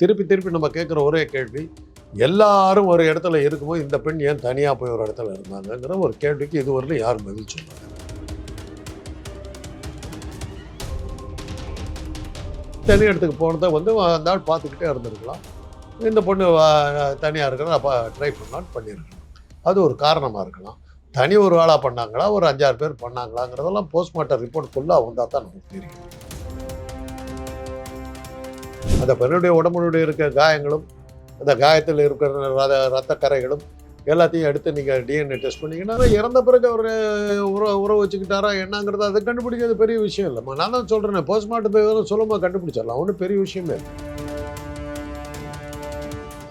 திருப்பி திருப்பி நம்ம கேட்குற ஒரே கேள்வி எல்லாரும் ஒரு இடத்துல இருக்கும்போது இந்த பெண் ஏன் தனியாக போய் ஒரு இடத்துல இருந்தாங்கங்கிற ஒரு கேள்விக்கு இதுவரையிலும் யாரும் பதில் சொன்னாங்க? தனி இடத்துக்கு போனதை வந்து அந்த ஆள் பார்த்துக்கிட்டே இருந்திருக்கலாம். இந்த பொண்ணு தனியாக இருக்கிறத அப்போ ட்ரை பண்ணலான்னு பண்ணியிருக்கலாம். அது ஒரு காரணமாக இருக்கலாம். தனி ஒரு ஆளாக பண்ணாங்களா ஒரு அஞ்சாறு பேர் பண்ணாங்களாங்கிறதெல்லாம் போஸ்ட்மார்ட்டம் ரிப்போர்ட் ஃபுல்லாக வந்தால் தான் நமக்கு தெரியும். அந்த பெண்ணுடைய உடம்புடைய இருக்கிற காயங்களும் அந்த காயத்தில் இருக்கிற ரத ரத்த கரைகளும் எல்லாத்தையும் எடுத்து நீங்கள் டிஎன்ஏ டெஸ்ட் பண்ணிங்கன்னா இறந்த பிறகு அவர் உற உறவு வச்சுக்கிட்டாரா என்னங்கிறது அதை கண்டுபிடிக்கிறது பெரிய விஷயம் இல்லைம்மா நான் தான் சொல்கிறேன் போஸ்ட்மார்ட்டத்தை சுலபமாக கண்டுபிடிச்சிடலாம். ஒன்றும் பெரிய விஷயமே இல்லை.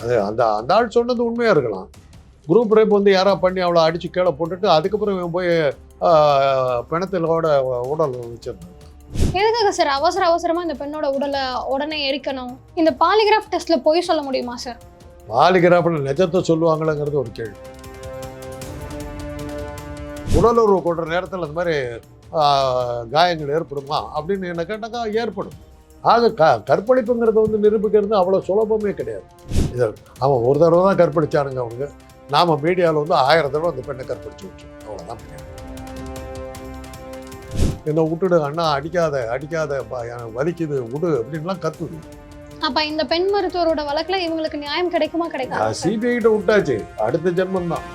அது அந்த அந்த ஆள் சொன்னது உண்மையாக இருக்கலாம். குரூப் ரேப் வந்து யாரா பண்ணி அவளை அடித்து கீழே போட்டுட்டு அதுக்கப்புறம் போய் பிணத்திலோட உடல் வச்சிருந்தாங்க எதுக்காக சார்? அவசர அவசரமா இந்த பெண்ணோட உடலை உடனே எரிக்கணும்? இந்த பாலிகிராஃப் டெஸ்ட்ல போய் சொல்ல முடியுமா சார்? பாலிகிராஃபில் நிஜத்தை சொல்லுவாங்களேங்கிறது ஒரு கேள்வி. உடலுறவு கொண்ட நேரத்தில் அந்த மாதிரி காயங்கள் ஏற்படுமா? அப்படின்னு என்ன கேட்டாக்கா ஏற்படும். ஆக க கற்பழிப்புங்கிறத வந்து நிரூபிக்கிறது அவ்வளோ சுலபமே கிடையாது. இது அவன் ஒரு தடவை தான் கற்பழிச்சானுங்க அவங்க. நாம் மீடியாவில் வந்து ஆயிரம் தடவை அந்த பெண்ணை கற்பழிச்சு விட்டோம் அவ்வளோதான் என்னை விட்டுடு அண்ணா அடிக்காத அடிக்காத வலிக்குது விடு அப்படின்லாம் கத்துது. அப்ப இந்த பெண் மருத்துவரோட வழக்குல இவங்களுக்கு நியாயம் கிடைக்குமா கிடைக்காதா? சார்? சிபிஐ கிட்ட விட்டாச்சு. அடுத்த ஜென்மம் தான்.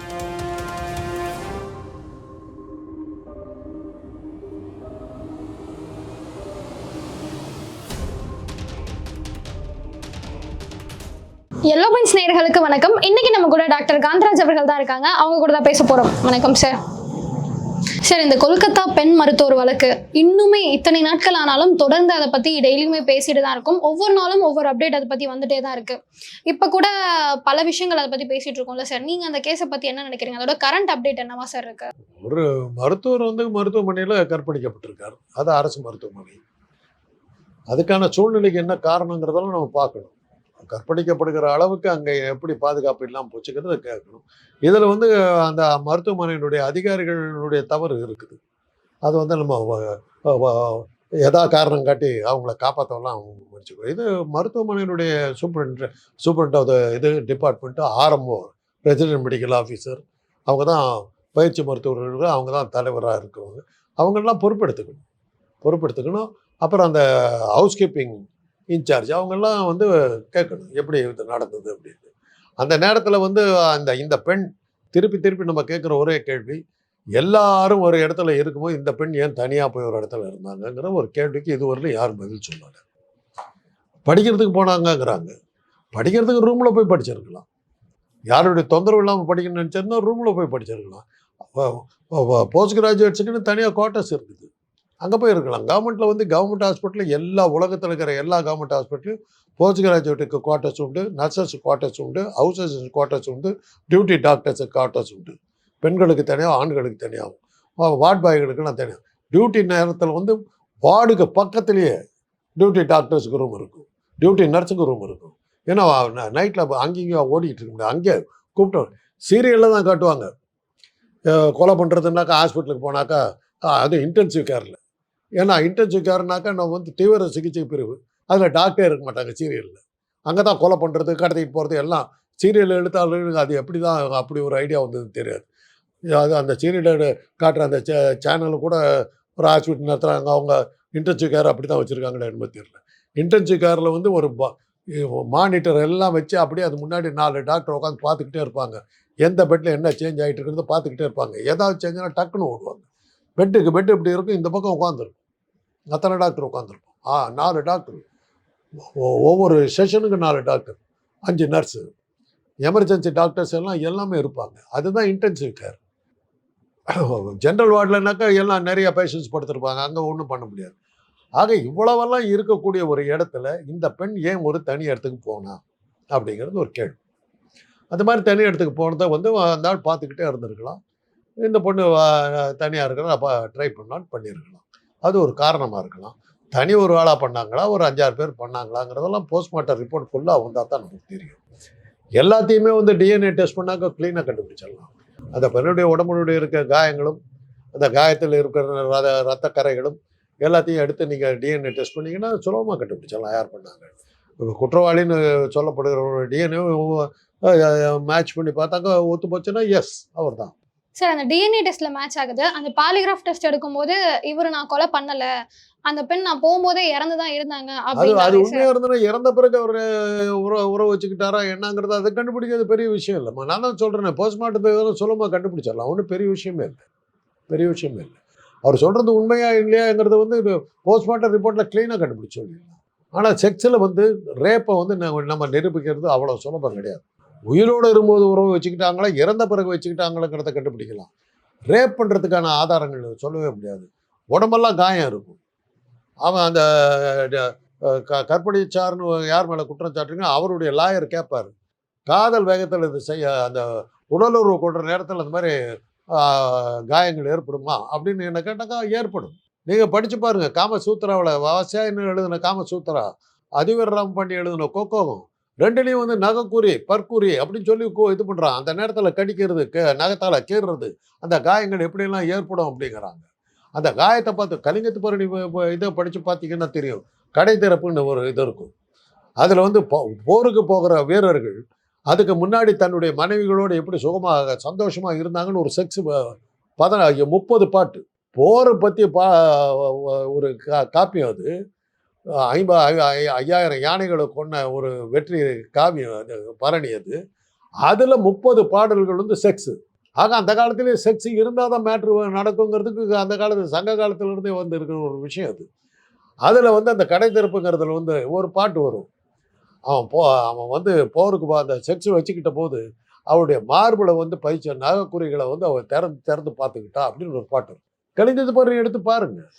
எல்லோ பென்ஸ் நேயர்களுக்கு வணக்கம். இன்னைக்கு நம்ம கூட டாக்டர் காந்தராஜ் அவர்கள் தான் இருக்காங்க. அவங்க கூட தான் பேச போறோம். வணக்கம் சார் சார் இந்த கொல்கத்தா பெண் மருத்துவர் வழக்கு இன்னுமே இத்தனை நாட்கள் ஆனாலும் தொடர்ந்து அதை பத்தி டெய்லியுமே பேசிட்டு தான் இருக்கும். ஒவ்வொரு நாளும் ஒவ்வொரு அப்டேட் அதை பத்தி வந்துட்டே தான் இருக்கு. இப்ப கூட பல விஷயங்கள் அதை பத்தி பேசிட்டு இருக்கோம்ல சார். நீங்க அந்த கேஸை பத்தி என்ன நினைக்கிறீங்க? அதோட கரண்ட் அப்டேட் என்னவா சார் இருக்கு? ஒரு மருத்துவர் வந்து மருத்துவமனையில் கற்பழிக்கப்பட்டிருக்கார் அது அரசு மருத்துவமனை. அதுக்கான சூழ்நிலைக்கு என்ன காரணங்கிறதெல்லாம் நம்ம பார்க்கணும். கற்பழிக்கப்படுகிற அளவுக்கு அங்கே எப்படி பாதுகாப்பு இல்லாமல் போச்சுங்கிறத கேட்கணும். இதில் வந்து அந்த மருத்துவமனையினுடைய அதிகாரிகளுடைய தவறு இருக்குது. அது வந்து நம்ம எதா காரணம் காட்டி அவங்கள காப்பாற்றலாம் முடிச்சுக்கோ இது மருத்துவமனையினுடைய சூப்பரண்ட் சூப்பரண்ட் ஆஃப் இது department RMO resident medical officer அவங்க தான் பயிற்சி மருத்துவர்கள் அவங்க தான் தலைவராக இருக்கிறவங்க அவங்களெல்லாம் பொறுப்பெடுத்துக்கணும். பொறுப்பெடுத்துக்கணும். அப்புறம் அந்த ஹவுஸ் கீப்பிங் இன்சார்ஜ். அவங்கெல்லாம் வந்து கேட்கணும் எப்படி இது நடந்தது அப்படின்னு. அந்த நேரத்தில் வந்து அந்த இந்த பெண் திருப்பி திருப்பி நம்ம கேட்குற ஒரே கேள்வி எல்லாரும் ஒரு இடத்துல இருக்கும்போது இந்த பெண் ஏன் தனியாக போய் ஒரு இடத்துல இருந்தாங்கங்கிற ஒரு கேள்விக்கு இதுவரையிலும் யாரும் பதில் சொல்லலை படிக்கிறதுக்கு போனாங்கங்கிறாங்க. படிக்கிறதுக்கு ரூமில் போய் படிச்சிருக்கலாம். யாருடைய தொந்தரவு இல்லாமல் படிக்கணும்னு நினச்சிருந்தா ரூமில் போய் படிச்சிருக்கலாம். போஸ்ட் கிராஜுவேட்ஸுக்குன்னு தனியாக குவார்ட்டர்ஸ் இருக்குது. அங்கே போய் இருக்கலாம் கவர்மெண்ட்டில் வந்து கவர்மெண்ட் ஹாஸ்பிட்டலில் எல்லா உலகத்தில் இருக்கிற எல்லா கவர்மெண்ட் ஹாஸ்பிட்டலும் போஸ்ட் கிராஜுவேட்டுக்கு குவார்ட்டர்ஸ் உண்டு நர்சஸ் குவார்ட்டர்ஸ் உண்டு ஹவுசஸ் குவார்ட்டர்ஸ் உண்டு டியூட்டி டாக்டர்ஸுக்கு குவார்ட்டர்ஸ் உண்டு. பெண்களுக்கு தனியாக ஆண்களுக்கு தனியாகும் வார்ட் பாய்களுக்குலாம் தனியாக டியூட்டி நேரத்தில் வந்து வார்டுக்கு பக்கத்துலேயே டியூட்டி டாக்டர்ஸுக்கு ரூம் இருக்கும். டியூட்டி நர்ஸுக்கு ரூம் இருக்கும். ஏன்னா நைட்டில் அங்கேயும் ஓடிக்கிட்டு இருக்க முடியாது. அங்கே கூப்பிட்டோம் சீரியலில் தான் காட்டுவாங்க. கொலை பண்ணுறதுனாக்கா ஹாஸ்பிட்டலுக்கு போனாக்கா அது இன்டென்சிவ் கேரில் ஏன்னா இன்டென்சிவ் கேர்னாக்கா நம்ம வந்து தீவிர சிகிச்சை பிரிவு. அதில் டாக்டரே இருக்க மாட்டாங்க சீரியலில். அங்கே தான் கொலை பண்ணுறது கடத்திட்டு போகிறது எல்லாம் சீரியல் எழுத்தாளர்களுக்கு அது எப்படி தான் அப்படி ஒரு ஐடியா வந்ததுன்னு தெரியாது. அது அந்த சீரியலை காட்டுற அந்த சேனல் கூட ஒரு ஹாஸ்பிட்டல் நடத்துகிறாங்க அவங்க இன்டென்சிவ் கேர் அப்படி தான் வச்சுருக்காங்களே என்னமோ தெரியல. இன்டென்சிவ் கேரில் வந்து ஒரு மானிட்டர் எல்லாம் வச்சு அப்படியே அது முன்னாடி நாலு டாக்டர் உட்காந்து பார்த்துக்கிட்டே இருப்பாங்க. எந்த பெட்டில் என்ன சேஞ்ச் ஆகிட்டு இருக்கிறத பார்த்துக்கிட்டே இருப்பாங்க. ஏதாவது சேஞ்சுனா டக்குன்னு ஓடுவாங்க. பெட்டுக்கு பெட்டு இப்படி இருக்கும் இந்த பக்கம் உட்காந்துருக்கும் அத்தனை டாக்டர் உட்காந்துருக்கும் ஆ நாலு டாக்டர். ஒவ்வொரு செஷனுக்கு நாலு டாக்டர் அஞ்சு நர்ஸு. எமர்ஜென்சி டாக்டர்ஸ் எல்லாம் எல்லாமே இருப்பாங்க. அதுதான் இன்டென்சிவ் கேர். ஜென்ரல் வார்டில்னாக்கா எல்லாம் நிறைய பேஷண்ட்ஸ் படுத்திருப்பாங்க அங்கே ஒன்றும் பண்ண முடியாது. ஆக இவ்வளவெல்லாம் இருக்கக்கூடிய ஒரு இடத்துல இந்த பெண் ஏன் ஒரு தனி இடத்துக்கு போனா? அப்படிங்கிறது ஒரு கேள்வி. அந்த மாதிரி தனி இடத்துக்கு போனதை வந்து அந்த ஆள் பார்த்துக்கிட்டே இருந்திருக்கலாம். இந்த பொண்ணு தனியாக இருக்கிற அப்போ ட்ரை பண்ணான்னு பண்ணியிருக்கலாம். அது ஒரு காரணமாக இருக்கலாம். தனி ஒரு ஆளாக பண்ணாங்களா ஒரு அஞ்சாறு பேர் பண்ணாங்களாங்கிறதெல்லாம் போஸ்ட்மார்ட்டம் ரிப்போர்ட் ஃபுல்லாக வந்தால் தான் நமக்கு தெரியும். எல்லாத்தையுமே வந்து டிஎன்ஏ டெஸ்ட் பண்ணாக்க க்ளீனாக கண்டுபிடிச்சிடலாம். அந்த பெண்ணுடைய உடம்புடைய இருக்க காயங்களும் அந்த காயத்தில் இருக்கிற ரத ரத்த கரைகளும் எல்லாத்தையும் எடுத்து நீங்கள் டிஎன்ஏ டெஸ்ட் பண்ணிங்கன்னா சுலபமாக கண்டுபிடிச்சிடலாம் யார் பண்ணாங்க. குற்றவாளின்னு சொல்லப்படுகிற டிஎன்ஏ மேட்ச் பண்ணி பார்த்தாக்க ஒத்து போச்சுன்னா எஸ் அவர் தான் சார் அந்த டிஎன்ஏ டெஸ்ட்ல மேட்ச் ஆகுது. அந்த பாலிகிராஃப் டெஸ்ட் எடுக்கும்போது இவர் நான் கொலை பண்ணல. அந்த பெண் நான் போகும்போதே இறந்து தான் இருந்தாங்க அது அது உண்மையா இருந்ததுன்னா இறந்த பிறகு அவர் உறவு உறவு வச்சுக்கிட்டாரா என்னங்கிறது அதை கண்டுபிடிக்கிறது பெரிய விஷயம் இல்லைம்மா. நான் தான் சொல்றேன் போஸ்ட்மார்ட்டத்துக்கு சுலமா கண்டுபிடிச்சிடலாம். ஒன்றும் பெரிய விஷயமே இல்லை. பெரிய விஷயமே இல்லை. அவர் சொல்றது உண்மையா இல்லையாங்கிறது வந்து போஸ்ட்மார்ட்டம் ரிப்போர்ட்ல கிளீனாக கண்டுபிடிச்சு சொல்லிடலாம். ஆனால் செக்ஸில் வந்து ரேப்பை வந்து நம்ம- நம்ம நிரூபிக்கிறது அவ்வளோ சுலபம் கிடையாது. உயிரோடு இருக்கும்போது உறவு வச்சுக்கிட்டாங்களா இறந்த பிறகு வச்சுக்கிட்டாங்களாங்கிறத கண்டுபிடிக்கலாம். ரேப் பண்ணுறதுக்கான ஆதாரங்கள் சொல்லவே முடியாது. உடம்பெல்லாம் காயம் இருக்கும். அவன் அந்த க கற்பழிச்சார்னு யார் மேலே குற்றம் சாட்டுறீங்க அவருடைய லாயர் கேட்பார் காதல் வேகத்தில் இது செய்ய அந்த உடலுறவு கொள்கிற நேரத்தில் அந்த மாதிரி காயங்கள் ஏற்படுமா? அப்படின்னு என்ன கேட்டாக்கா ஏற்படும். நீங்கள் படித்து பாருங்கள் காமசூத்ராவில் விவசாயின்னு எழுதின காமசூத்ரா அதிவீரராம் பண்ணி எழுதின கோகோகம் ரெண்டுலேயும் வந்து நகைக்குறி பற்குறி அப்படின்னு சொல்லி இது பண்ணுறான் அந்த நேரத்தில் கடிக்கிறது கே நகத்தால் கீறுறது அந்த காயங்கள் எப்படியெல்லாம் ஏற்படும் அப்படிங்கிறாங்க. அந்த காயத்தை பார்த்து கலிங்கத்து பரணி இதை படித்து பார்த்தீங்கன்னா தெரியும். கடை திறப்புன்னு ஒரு இது இருக்கும். அதில் வந்து போ- போருக்கு போகிற வீரர்கள் அதுக்கு முன்னாடி தன்னுடைய மனைவிகளோடு எப்படி சுகமாக சந்தோஷமாக இருந்தாங்கன்னு ஒரு செக்ஸ் பத முப்பது பாட்டு. போரை பற்றி பா ஒரு கா காப்பியம் அது. ஐம்பா ஐயாயிரம் யானைகளை கொண்ட ஒரு வெற்றி காவியம் பரணி அது. அதில் முப்பது பாடல்கள் வந்து செக்ஸு ஆக அந்த காலத்திலே செக்ஸ் இருந்தால் தான் மேட்ரு நடக்குங்கிறதுக்கு அந்த காலத்து சங்க காலத்திலிருந்தே வந்து இருக்கிற ஒரு விஷயம் அது. அதில் வந்து அந்த கடை திறப்புங்கிறதுல வந்து ஒரு பாட்டு வரும். அவன் போ அவன் வந்து போருக்கு அந்த செக்ஸ் வச்சுக்கிட்ட போது அவருடைய மார்பிளை வந்து பயிற்ச நகைக்குறிகளை வந்து அவன் திறந்து திறந்து பார்த்துக்கிட்டா அப்படின்னு ஒரு பாட்டு இருக்கும். கலிங்கத்து எடுத்து பாருங்கள்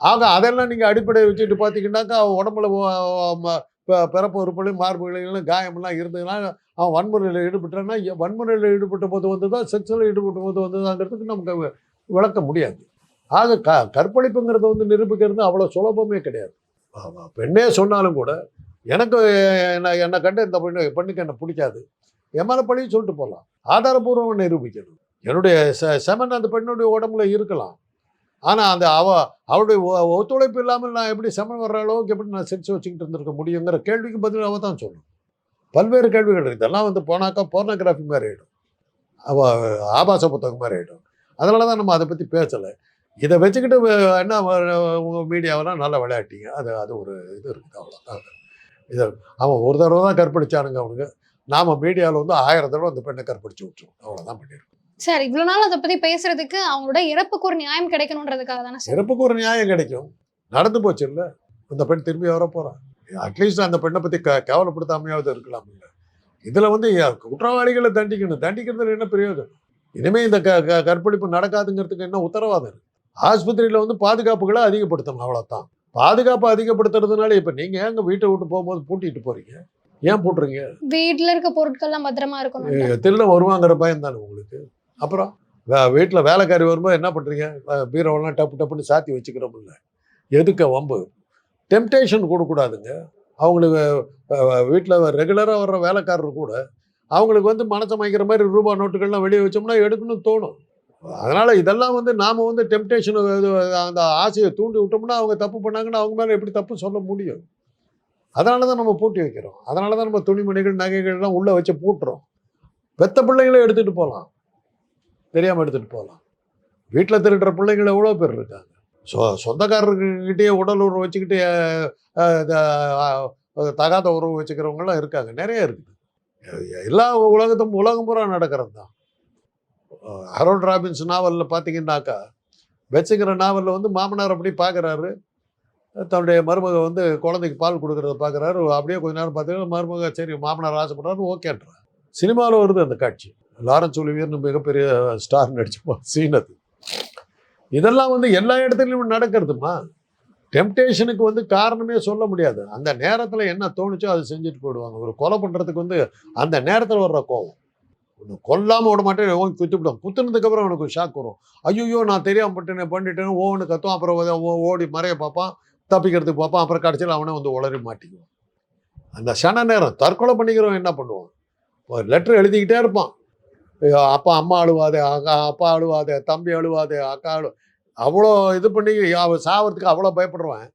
ஆக அதெல்லாம் நீங்கள் அடிப்படையை வச்சுட்டு பார்த்தீங்கன்னாக்கா அவன் உடம்புல ப- பிறப்பு உறுப்புகளையும் மார்புகளையும் காயமெல்லாம் இருந்ததுன்னா அவன் வன்முறையில் ஈடுபட்டான்னா வன்முறையில் ஈடுபட்ட போது வந்து தான் செக்ஸில் ஈடுபட்ட போது வந்துதாங்கிறதுக்கு நமக்கு விளக்க முடியாது. ஆக க கற்பழிப்புங்கிறத வந்து நிரூபிக்கிறது அவ்வளோ சுலபமே கிடையாது. பெண்ணே சொன்னாலும் கூட எனக்கு என்ன என்னை கண்டு இந்த பெண்ணு பெண்ணுக்கு என்னை பிடிக்காது. என் பழியும் சொல்லிட்டு போகலாம் ஆதாரபூர்வம் நிரூபிக்கணும். என்னுடைய செ செமன் அந்த பெண்ணுடைய உடம்புல இருக்கலாம். ஆனால் அந்த அவ அவருடைய ஒ- ஒத்துழைப்பு இல்லாமல் நான் எப்படி சமன் வர்ற அளவுக்கு எப்படி நான் சிரிச்சு வச்சுக்கிட்டு இருந்திருக்க முடியுங்கிற கேள்விக்கு பதில் அவ தான் சொல்லணும் பல்வேறு கேள்விகள் இருக்குது இதெல்லாம் வந்து போனாக்கா போர்னோகிராஃபி மாதிரி ஆகிடும் அவ ஆபாச புத்தகம் மாதிரி ஆகிடும் அதனால தான் நம்ம அதை பற்றி பேசலை. இதை வச்சுக்கிட்டு என்ன உங்கள் மீடியாவெல்லாம் நல்லா விளையாட்டிங்க. அது அது ஒரு இது இருக்குது. அவ்வளோதான் இது அவன் ஒரு தடவை தான் கற்பழிச்சானுங்க அவனுங்க. நாம் மீடியாவில் வந்து ஆயிரம் தடவை அந்த பெண்ணை கற்பழிச்சு விட்டுருவோம். அவ்வளோதான் பண்ணியிருக்கோம். சார் இவ்வளவு நாள் அதை பத்தி பேசுறதுக்கு அவங்களோட இறப்புக்கு ஒரு நியாயம் கிடைக்கணுன்றதுக்காக தானே சார்? சிறப்புக்கு ஒரு நியாயம் கிடைக்கும். நடந்து போச்சு இல்லை இந்த பெண் திரும்பி வர போகிறான் அட்லீஸ்ட் அந்த பெண்ணை க கேவலப்படுத்தாமையாவது இருக்கலாம் இல்லை. இதில் வந்து குற்றவாளிகளை தண்டிக்கணும். தண்டிக்கிறதுல என்ன பிரயோஜனம்? இனிமேல் இந்த கற்பழிப்பு நடக்காதுங்கிறதுக்கு என்ன உத்தரவாதம்? இருக்கு ஆஸ்பத்திரியில் வந்து பாதுகாப்புகளை அதிகப்படுத்தணும். அவ்வளோதான் பாதுகாப்பு அதிகப்படுத்துறதுனால இப்போ நீங்கள் ஏங்க வீட்டை விட்டு போகும்போது பூட்டிட்டு போகிறீங்க ஏன் பூட்டுறீங்க? வீட்ல இருக்க பொருட்கள்லாம் பத்திரமா இருக்கணும் திருட வருவாங்கிற பயம் தானே உங்களுக்கு? அப்புறம் வீட்டில் வேலைக்காரி வரும்போது என்ன பண்ணுறீங்க பீரோலாம் டப்பு டப்புன்னு சாத்தி வச்சுக்கிறோம்ல. எதுக்க வம்பு? டெம்டேஷன் கொடுக்கூடாதுங்க அவங்களுக்கு வீட்டில் ரெகுலராக வர்ற வேலைக்காரர் கூட அவங்களுக்கு வந்து மனசை மயக்கிற மாதிரி ரூபா நோட்டுகள்லாம் வெளியே வச்சோம்னா எடுக்கணும்னு தோணும். அதனால் இதெல்லாம் வந்து நாம் வந்து டெம்டேஷன் அந்த ஆசையை தூண்டி விட்டோம்னா அவங்க தப்பு பண்ணாங்கன்னா அவங்க மேலே எப்படி தப்பு சொல்ல முடியும்? அதனால தான் நம்ம பூட்டி வைக்கிறோம். அதனால தான் நம்ம துணிமணிகள் நகைகள்லாம் உள்ளே வச்சு பூட்டுறோம். பெத்த பிள்ளைங்களே எடுத்துகிட்டு போகலாம். தெரியாமல் எடுத்துகிட்டு போகலாம். வீட்டில் திருடுற பிள்ளைங்கள் எவ்வளோ பேர் இருக்காங்க? சொ சொந்தக்காரர்கிட்டயே உடல் உறவு வச்சுக்கிட்டு தகாத உறவு வச்சுக்கிறவங்களாம் இருக்காங்க. நிறைய இருக்குது. எல்லா உலகத்தும் உலகம் பூரா நடக்கிறது தான் ஹரோல்ட் ராபின்ஸ் நாவலில் பார்த்தீங்கன்னாக்கா வச்சுக்கிற நாவலில் வந்து மாமனார் அப்படி பார்க்குறாரு. தன்னுடைய மருமக வந்து குழந்தைக்கு பால் கொடுக்குறத பார்க்குறாரு. அப்படியே கொஞ்ச நேரம் பார்த்தீங்கன்னா மருமக சரி மாமனார் ஆசைப்படுறாரு ஓகேன்றார். சினிமாவில் வருது அந்த காட்சி. லாரன்ஸ் ஒலிவியர்னு மிகப்பெரிய ஸ்டார் நடிச்சுப்பான் சீன் அது. இதெல்லாம் வந்து எல்லா இடத்துலையும் நடக்கிறதுமா? டெம்டேஷனுக்கு வந்து காரணமே சொல்ல முடியாது. அந்த நேரத்தில் என்ன தோணுச்சோ அதை செஞ்சுட்டு போயிடுவாங்க. ஒரு கொலை பண்ணுறதுக்கு வந்து அந்த நேரத்தில் வர்ற கோவம். ஒன்று கொல்லாமல் விட மாட்டேன் ஓன் குத்திவிடும் குத்துனதுக்கப்புறம் அவனுக்கு ஷாக் வரும். ஐயோ நான் தெரியாமல் பட்டேனே பண்ணிட்டேன்னு ஓன்னு கத்தும். அப்புறம் ஓ- ஓ- ஓடி மறைய பார்ப்பான். தப்பிக்கிறதுக்கு பார்ப்பான். அப்புறம் கடைசியில் அவனே வந்து உளறி மாட்டிக்குவான். அந்த சன நேரம் தற்கொலை பண்ணிக்கிறவன் என்ன பண்ணுவான்? ஒரு லெட்டர் எழுதிக்கிட்டே இருப்பான். ஐயோ, அப்பா அம்மா அழுவாதே அக்கா அப்பா அழுவாதே தம்பி அழுவாதே அக்கா அழு அவ்வளோ இது பண்ணி அவன் சாவறதுக்கு அவ்வளோ பயப்படுவேன்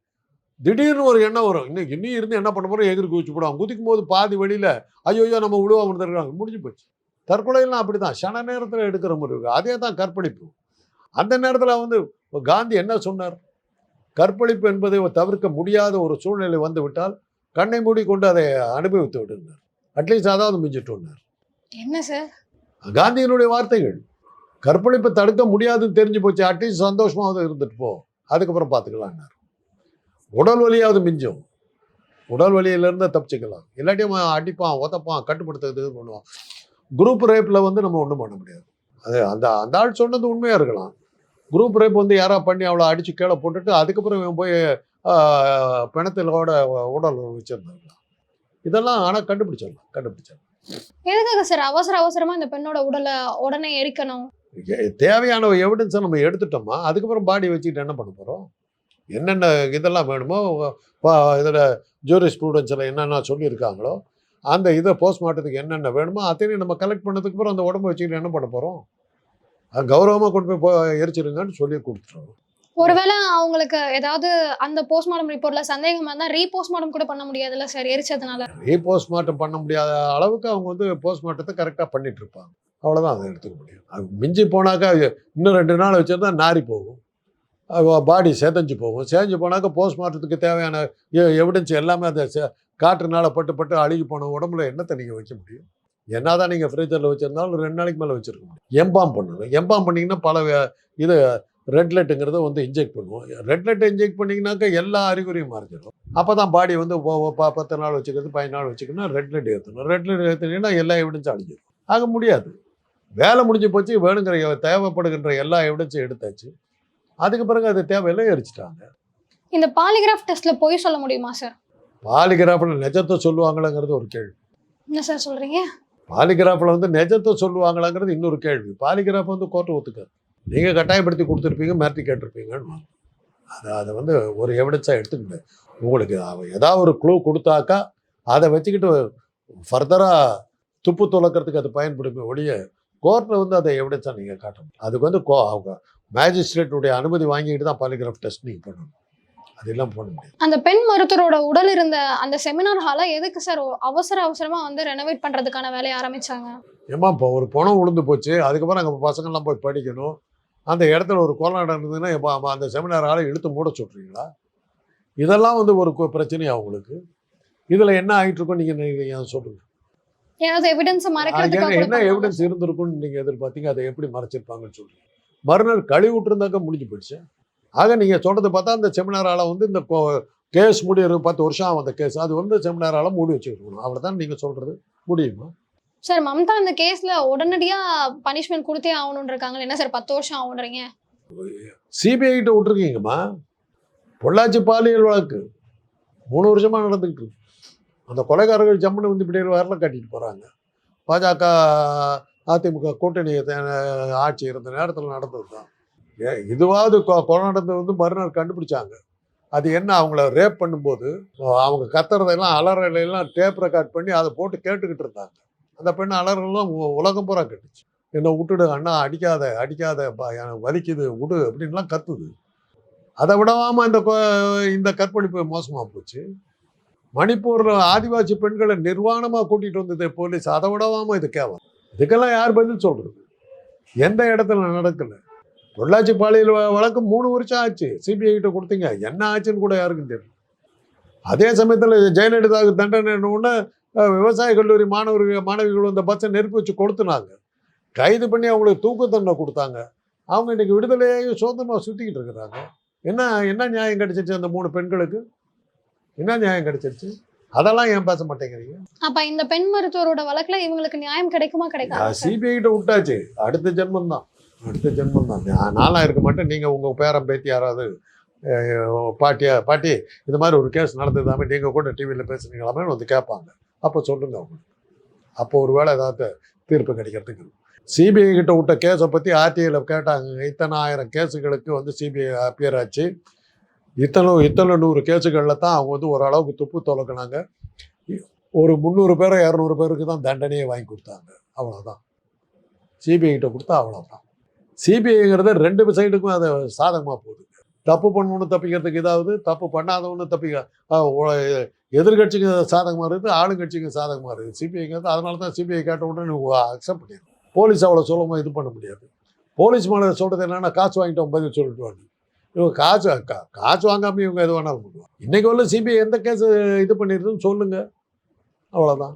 திடீர்னு ஒரு எண்ணம் வரும். இன்னும் இன்னும் இருந்து என்ன பண்ண போகிறோம் எதிர்க்கு வச்சு போடுவான். குதிக்கும் போது பாதி வழியில் ஐயோ நம்ம விழுவாம இருந்திருக்காங்க முடிஞ்சு போச்சு. தற்கொலைன்னா அப்படி தான் சன நேரத்தில் எடுக்கிற முடிவு அதே தான் கற்பழிப்பு. அந்த நேரத்தில் வந்து காந்தி என்ன சொன்னார்? கற்பழிப்பு என்பதை தவிர்க்க முடியாத ஒரு சூழ்நிலை வந்துவிட்டால் கண்ணை கண்ணை மூடிக்கொண்டு அதை அனுபவித்து விடுனார் அட்லீஸ்ட் அதாவது மிஞ்சிட்டுனார் என்ன சார் காந்தியினுடைய வார்த்தைகள் கற்பழிப்பை தடுக்க முடியாதுன்னு தெரிஞ்சு போச்சு அட்லீஸ்ட் சந்தோஷமாவது இருந்துட்டு போ அதுக்கப்புறம் பார்த்துக்கலாம்னார் உடல் வலியாவது மிஞ்சும். உடல் வலியிலேருந்து தப்பிச்சுக்கலாம். இல்லாட்டி அவன் அடிப்பான் உதப்பான் கட்டுப்படுத்துறது இது பண்ணுவான். குரூப் ரேப்பில் வந்து நம்ம ஒன்றும் பண்ண முடியாது. அது அந்த அந்த ஆள் சொன்னது உண்மையாக இருக்கலாம். குரூப் ரேப் வந்து யாரா பண்ணி அவளை அடித்து கீழே போட்டுட்டு அதுக்கப்புறம் போய் பிணத்திலோட உடல் வச்சிருந்தாங்களாம் இதெல்லாம் ஆனால் கண்டுபிடிச்சிடலாம் கண்டுபிடிச்சிடலாம். எதுக்காக சார் அவசர அவசரமா இந்த பெண்ணோட உடலை உடனே எரிக்கணும்? தேவையான எவிடன்ஸை நம்ம எடுத்துட்டோமா அதுக்கப்புறம் பாடி வச்சுக்கிட்டு என்ன பண்ண போகிறோம் என்னென்ன இதெல்லாம் வேணுமோ இதில் ஜூரி ஸ்டூடெண்ட்ஸில் என்னென்ன சொல்லியிருக்காங்களோ அந்த இதை போஸ்ட்மார்ட்டத்துக்கு என்னென்ன வேணுமோ அத்தனையும் நம்ம கலெக்ட் பண்ணதுக்கு அப்புறம் அந்த உடம்பை வச்சுக்கிட்டு என்ன பண்ண போகிறோம் கௌரவமாக கொண்டு போய் போ- எரிச்சிருங்கன்னு சொல்லி கொடுத்துருவோம் ஒருவேளை அவங்களுக்கு ஏதாவது அந்த போஸ்ட்மார்டம் ரிப்போர்ட்ல சந்தேகமா இருந்தா ரீபோஸ்ட்மார்டம் கூட பண்ண முடியாதுல்ல சார் எரிச்சதுனால. ரீபோஸ்ட்மார்ட்டம் பண்ண முடியாத அளவுக்கு அவங்க வந்து போஸ்ட்மார்ட்டத்தை கரெக்டாக பண்ணிட்டு இருப்பாங்க. அவ்வளோதான் அதை எடுத்துக்க முடியும். அது மிஞ்சி போனாக்கா இன்னும் ரெண்டு நாள் வச்சிருந்தா நாரி போகும். பாடி சேதஞ்சு போகும். சேஞ்சு போனாக்கா போஸ்ட்மார்ட்டத்துக்கு தேவையான எவிடன்ஸ் எல்லாமே அந்த காற்றுனால பட்டு பட்டு அழுகி போன உடம்புல என்னத்தை நீங்கள் வைக்க முடியும்? என்ன தான் நீங்கள் ஃப்ரீஜரில் வச்சிருந்தாலும் ரெண்டு நாளைக்கு மேலே வச்சுருக்க முடியும். எம்பாம் பண்ணணும். எம்பாம் பண்ணிங்கன்னா பல வே- இது ரெட் லைட்டுங்கிறத வந்து இன்ஜெக்ட் பண்ணுவோம். ரெட் லைட்டை இன்ஜெக்ட் பண்ணிங்கனாக்கா எல்லா அறிகுறியும் மறைஞ்சிடும் அப்போ தான் பாடி வந்து பத்து நாள் வச்சுக்கிறது பதினஞ்சு நாள் வச்சுக்கணும் ரெட் லைட் ஏற்றணும். ரெட் லைட் ஏற்றினீங்கன்னா எல்லா எவிடன்ஸும் அழிஞ்சிடும் ஆக முடியாது. வேலை முடிஞ்சு போச்சு வேணுங்கிற தேவைப்படுகின்ற எல்லா எவிடன்ஸும் எடுத்தாச்சு. அதுக்கு பிறகு அது தேவையில்லை எரிச்சிட்டாங்க. இந்த பாலிகிராஃப் டெஸ்ட்ல போய் சொல்ல முடியுமா சார் பாலிகிராஃபில் நிஜத்தை சொல்லுவாங்களாங்கிறது ஒரு கேள்வி. என்ன சார் சொல்றீங்க? பாலிகிராஃபில் வந்து நிஜத்தை சொல்லுவாங்களாங்கிறது இன்னொரு கேள்வி. பாலிகிராஃப் வந்து கோர்ட்டு ஒத்துக்காது. நீங்கள் கட்டாயப்படுத்தி கொடுத்துருப்பீங்க மிரட்டி கேட்டிருப்பீங்கன்னு அதை அதை வந்து ஒரு எவிடன்ஸாக எடுத்துக்கிட்டு உங்களுக்கு ஏதாவது ஒரு க்ளூ கொடுத்தாக்கா அதை வச்சுக்கிட்டு ஃபர்தராக துப்பு துளக்கிறதுக்கு அது பயன்படுமே ஒழிய கோர்ட்டில் வந்து அதை எவிடன்ஸாக நீங்கள் காட்டணும் அதுக்கு வந்து கோ அவங்க மேஜிஸ்ட்ரேட்டுடைய அனுமதி வாங்கிட்டு தான் பாலிகிராஃப் டெஸ்ட் நீங்கள் பண்ணணும் அதெல்லாம் பண்ண முடியாது. அந்த பெண் மருத்துவரோட உடல் இருந்த அந்த செமினார் ஹாலை எதுக்கு சார் அவசர அவசரமா வந்து ரெனோவேட் பண்றதுக்கான வேலையை ஆரம்பிச்சாங்க? ஏம்மா இப்போ ஒரு பணம் விழுந்து போச்சு அதுக்கப்புறம் அங்கே பசங்கள்லாம் போய் படிக்கணும். அந்த இடத்துல ஒரு கொலை நடந்ததுன்னா அப்ப அந்த செமினார் ஆளை இழுத்து மூட சொல்கிறீங்களா இதெல்லாம் வந்து ஒரு பிரச்சனையா உங்களுக்கு? இதில் என்ன ஆகிட்டு இருக்கோம் நீங்கள் நீங்கள் சொல்லுங்கள் என்ன. எவிடன்ஸ் இருந்திருக்கும்னு நீங்கள் எதிர்பார்த்தீங்க? அதை எப்படி மறைச்சிருப்பாங்கன்னு சொல்றீங்க. மறுநாள் கழுவி விட்டுருந்தாக்க முடிஞ்சு போயிடுச்சு. ஆக நீங்கள் சொல்கிறத பார்த்தா அந்த செமினார் ஆளை வந்து இந்த கேஸ் முடியிற பத்து வருஷம் ஆகும் அந்த கேஸ் அது வந்து செமினார் ஆளை மூடி வச்சுருக்கணும் அவ்வளோதான் நீங்கள் சொல்கிறது முடியுமா? சார் மம்தா இந்த கேஸ்ல உடனடியா பனிஷ்மெண்ட் கொடுத்தே ஆகணும்னு என்ன சார் பத்து வருஷம் ஆகுன்றீங்க? சிபிஐ கிட்ட விட்டுருக்கீங்கம்மா. பொள்ளாச்சி பாலியல் வழக்கு மூணு வருஷமா நடந்துக்கிட்டு இருக்கு. அந்த கொலைகாரர்கள் ஜம்முன்னு வந்து இப்படி வரலாம் கட்டிட்டு போறாங்க. பாஜக அதிமுக கூட்டணி ஆட்சி இருந்த நேரத்தில் நடந்தது தான். ஏ இதுவாவது கொ- கொலை நடந்தது வந்து மறுநாள் கண்டுபிடிச்சாங்க. அது என்ன அவங்கள ரேப் பண்ணும்போது அவங்க கத்துறதெல்லாம் அலறலையெல்லாம் டேப் ரெக்கார்ட் பண்ணி அதை போட்டு கேட்டுக்கிட்டு இருந்தாங்க. அந்த பெண் அலறலாம் உ- உலகம் பூரா கட்டுச்சு. என்னை விட்டுடு அண்ணா அடிக்காத அடிக்காத வலிக்குது விடு அப்படின்லாம் கத்துது. அதை விடாமல் இந்த இந்த கற்பழிப்பு மோசமாக போச்சு. மணிப்பூரில் ஆதிவாசி பெண்களை நிர்வாணமாக கூட்டிகிட்டு வந்தது போலீஸ். அதை விடாம இது கேவலம். இதுக்கெல்லாம் யார் பதில் சொல்கிறது எந்த இடத்துல நடக்கலை? பொள்ளாச்சி பாளையில் வ- வழக்கு மூணு வருஷம் ஆச்சு. சிபிஐ கிட்ட கொடுத்தீங்க. என்ன ஆச்சுன்னு கூட யாருக்கும் தெரியல. அதே சமயத்தில் ஜெயலலிதாவுக்கு தண்டனை உடனே விவசாய கல்லூரி மாணவர்கள் மாணவிகள் அந்த பஸ்ஸை நெருப்பி வச்சு கொளுத்துனாங்க. கைது பண்ணி அவங்களுக்கு தூக்கு தண்டனை கொடுத்தாங்க. அவங்க இன்னைக்கு விடுதலையாகி சுதந்திரமாக சுற்றிக்கிட்டு இருக்கிறாங்க. என்ன என்ன நியாயம் கிடைச்சிருச்சு அந்த மூணு பெண்களுக்கு? என்ன நியாயம் கிடைச்சிருச்சு அதெல்லாம் ஏன் பேச மாட்டேங்கிறீங்க? அப்ப இந்த பெண் மருத்துவரோட வழக்குல இவங்களுக்கு நியாயம் கிடைக்குமா கிடைக்காதா சார்? சிபிஐ கிட்ட விட்டாச்சு. அடுத்த ஜென்மம் தான். அடுத்த ஜென்மம் தான். நான் இருக்க மாட்டேன். நீங்கள் உங்கள் பேரன் பேத்தி யாராவது பாட்டியா பாட்டி இந்த மாதிரி ஒரு கேஸ் நடந்ததாமே நீங்கள் கூட டிவியில் பேசுனீங்களாமே வந்து கேட்பாங்க. அப்போ சொல்லுங்க அவங்களுக்கு அப்போ ஒரு வேளை ஏதாவது தீர்ப்பு கிடைக்கிறதுக்கு. சிபிஐ கிட்ட விட்ட கேஸை பற்றி ஆர்டிஐயில் கேட்டாங்க. இத்தனை ஆயிரம் கேஸுகளுக்கு வந்து சிபிஐ அப்பியர் ஆச்சு. இத்தனை இத்தனை நூறு கேஸுகளில் தான் அவங்க வந்து ஓரளவுக்கு துப்பு துலக்குனாங்க. ஒரு முந்நூறு பேரை இரநூறு பேருக்கு தான் தண்டனையை வாங்கி கொடுத்தாங்க. அவ்வளோதான் சிபிஐ கிட்ட கொடுத்தா அவ்வளோதான் சிபிஐங்கிறது ரெண்டு சைடுக்கும் அது சாதகமாக போகுது. தப்பு பண்ணணும்னு தப்பிக்கிறதுக்கு இதாவது தப்பு பண்ணாதவனு தப்பிக்க எதிர்கட்சிக்கு சாதகமாக இருக்குது ஆளுங்கட்சிக்கு சாதகமாக இருக்குது. சிபிஐங்கிறது அதனால தான் சிபிஐ கேட்ட உடனே அக்செப்ட் பண்ணிடுது போலீஸ் அவ்வளோ சுலமாக இது பண்ண முடியாது. போலீஸ் மேலே சொல்கிறது என்னென்னா காசு வாங்கிட்டோம் பதில் சொல்லிட்டு இவங்க காசு கா- காசு வாங்காமல் இவங்க எது வேணாலும் பண்ணுவாங்க. இன்னைக்கு வரல சிபிஐ எந்த கேஸ் இது பண்ணிடுதுன்னு சொல்லுங்கள் அவ்வளோதான்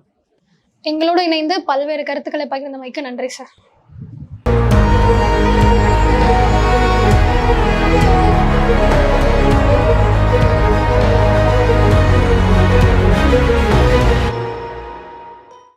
எங்களோட இணைந்து பல்வேறு கருத்துக்களை பகிர்ந்தமைக்கு நன்றி சார்.